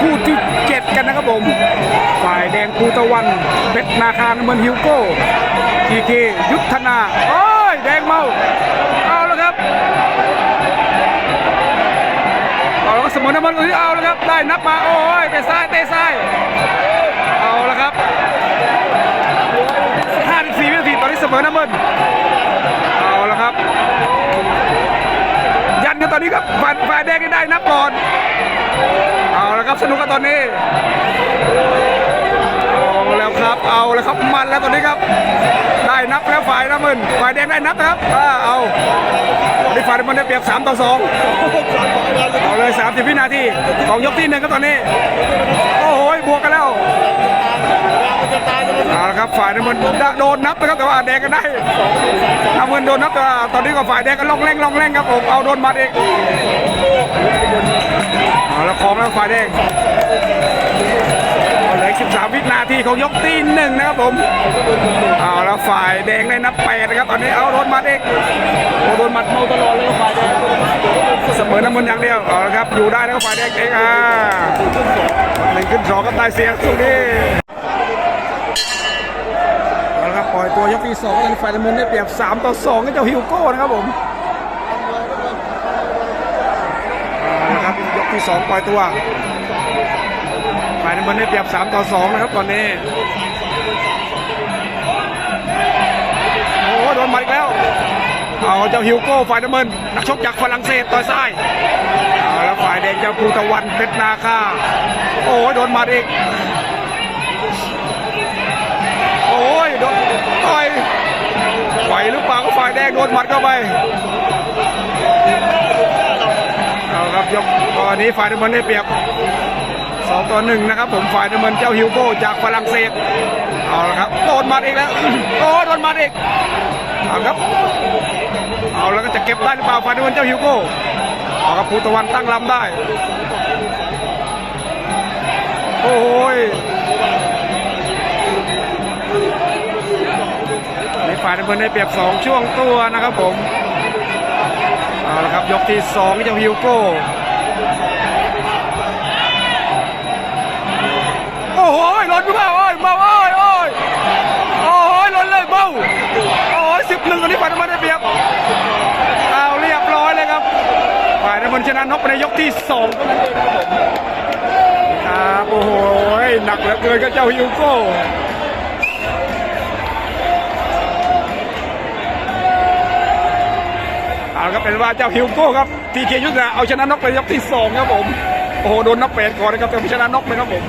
คู่ที่ 7 กันนะครับผม ฝ่ายแดงภูตะวันเพชรนาคาเมืองฮิวโก้ทีเคยุทธนา โอ้ย แดงเมา เอาแล้วครับ เอาแล้วสมุน้ำมันก็ที่เอาแล้วครับ ได้นับมา โอ้ยเตะซ้ายเตะซ้าย เอาแล้วครับ54วินาทีตอนนี้เสมอน้ำมันเอาแล้วครับ ยันกันตอนนี้ครับฝ่ายแดงได้นับก่อน ครับสนุกกันตอนนี้เอาแล้วครับเอาแล้วครับมันแล้วตอนนี้ครับ ได้นับแล้วฝ่ายน้ำมันฝ่ายแดงได้นับนะครับอ่าเอาที่ฝ่ายน้ำมันได้เปรียบ3ต่อ2เอาเลย30วินาทีของยกที่หนึ่งครับตอนนี้โอ้โหบวกกันแล้ว เอาละครับฝ่ายน้ำเงินโดนนับนะครับแต่ว่าแดงก็ได้น้ำเงินโดนนับแต่ว่าตอนนี้ก็ฝ่ายแดงก็ล่องเล่งล่องเล่งครับผมเอาโดนมัดอีกเอาละของแล้วฝ่ายแดงเอาเหลืออีก13 วินาทีของยกที่หนึ่งนะครับผมเอาแล้วฝ่ายแดงได้นับแปดนะครับตอนนี้เอาโดนมัดอีกโอ้โดนมัดเมาตลอดเลยครับฝ่ายแดงเสมอน้ำเงินอย่างเดียวเอาละครับอยู่ได้แล้วก็ฝ่ายแดงเองอ่าหนึ่งขึ้นสองก็ได้เสียตรงนี้ เอาละครับปล่อยตัวยกที่สองกันไฟน้ำมันได้เปรียบ 3 ต่อ2กับเจ้าฮิวโก้นะครับผมเอาละครับยกที่สองปล่อยตัวไฟน้ำมันได้เปรียบ 3 ต่อ 2 นะครับตอนนี้โอ้โหโดนหมัดอีกแล้วเอาเจ้าฮิวโก้ฝ่ายน้ำมันนักชกจากฝรั่งเศสต่อยซ้ายเอาแล้วฝ่ายแดงเจ้าภูตะวันเพชรนาคาโอ้โหโดนหมัดอีก แดงโดนหมัดเข้าไปเอาครับยกตอนนี้ฝ่ายน้ำเงินได้เปรียบสองต่อหนึ่งนะครับ ผมฝ่ายน้ำเงินเจ้าฮิวโก้จากฝรั่งเศสเอาละครับโดนหมัดอีกแล้วโอ้โดนหมัดอีกเอาครับเอาแล้วก็จะเก็บได้หรือเปล่าฝ่ายน้ำเงินเจ้าฮิวโก้เอาครับภูตะวันตั้งลำได้โอ้ย ฝ่ายน้ำเงินได้เปรียบ 2 ช่วงตัวนะครับผมเอาละครับยกที่2เจ้าฮิวโก้โอ้โหหล่นหรือเปล่าโอ้ยเบาโอ้ยโอ้ยโอ้โหหล่นเลยเบาโอ้ยสิบหนึ่งตอนนี้ฝ่ายน้ำเงินได้เปรียบเอาเรียบร้อยเลยครับฝ่ายน้ำเงินชนะนกไปในยกที่2เท่านั้นเองครับผมครับโอ้โหหนักเหลือเกินกับเจ้าฮิวโก้ ครับเป็นว่าเจ้าฮิวโก้ครับทีเคยุทธนาเอาชนะน็อกไปยกที่สองครับผมโอ้โหโดนนับเป็ดก่อนนะครับแต่ชนะน็อกไปครับผม